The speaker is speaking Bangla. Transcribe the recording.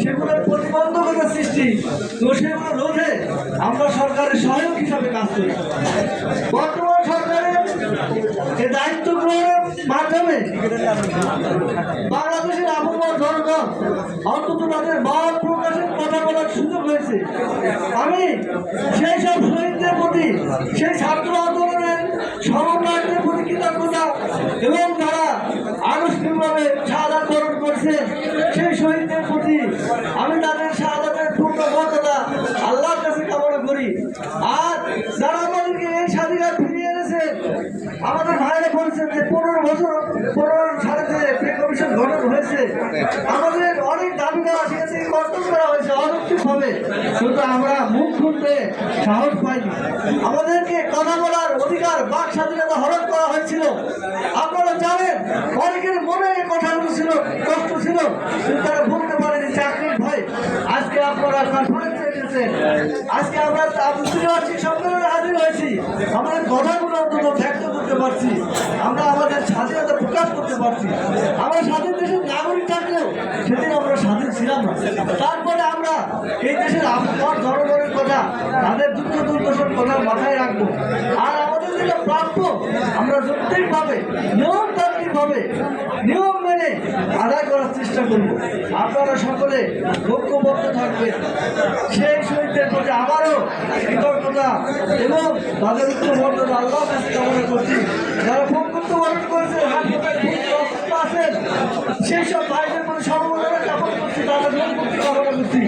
সেগুলোর প্রতিবন্ধকতা সৃষ্টি। তো সেগুলো রোধে আমরা সরকারের সহায়ক হিসাবে কাজ করি। বর্তমান সরকারের এই দায়িত্ব গ্রহণের মাধ্যমে বাংলাদেশের আবহাওয়া জনগণ অন্তত তাদের মত প্রকাশের কথা বলার সুযোগ হয়েছে। আমি সেই সব শহীদদের প্রতি, সেই ছাত্র আন্দোলনের সমন্বয়কদের প্রতি কৃতজ্ঞতা এবং যারা আনুষ্ঠানিকভাবে শাহাদ বরণ করছে, সেই শহীদদের আর যারা আমাদেরকে এই স্বাধীনতা ফিরিয়ে এনেছে, আমাদের ভাইরা বলছেন যে পনেরো বছর, পনেরো সালে যে কমিশন গঠন হয়েছে, আমাদের অনেক দাবি দেওয়া সেখান কর্তব্য করা হয়েছে অনৈতিক হবে কিন্তু আমরা মুখ খুলতে সাহস পাইনি। আমাদেরকে কথা বলার অধিকার বাক স্বাধীনতা হরণ করা হয়েছিল। আপনারা জানেন, অনেকের মনে কথাগুলো ছিল, কষ্ট ছিল, কিন্তু আপনারা এসেছেন আজকে আমরা আন্তর্জাতিক সম্মেলনে হাজির হয়েছি আমাদের কথাগুলো পারছি। আমরা আমাদের স্বাধীনতা প্রকাশ করতে পারছি। আমরা স্বাধীন দেশের নাগরিক থাকলেও সেদিন আমরা স্বাধীন ছিলাম তারপরে আমরা এই দেশের জনগণের কথা, তাদের দুঃখ দুর্দশার কথা মাথায় রাখব। আর আমাদের যেটা প্রাপ্য, আমরা যৌক্তিকভাবে, নিয়মতান্ত্রিকভাবে, নিয়ম আদায় করার চেষ্টা করব। আপনারা সকলে ঐক্যবদ্ধ থাকবেন। সেই শহীদদের প্রতি আবারও কৃতজ্ঞতা এবং তাদের উচ্চবর্ণনা আল্লাহ কাছে কামনা করছি। যারা প্রকৃত বরণ করেছে হাসপাতাল আছেন, সেই সব ভাইদের প্রতি সর্বদা কামনা করছি, তাদের কামনা করছি।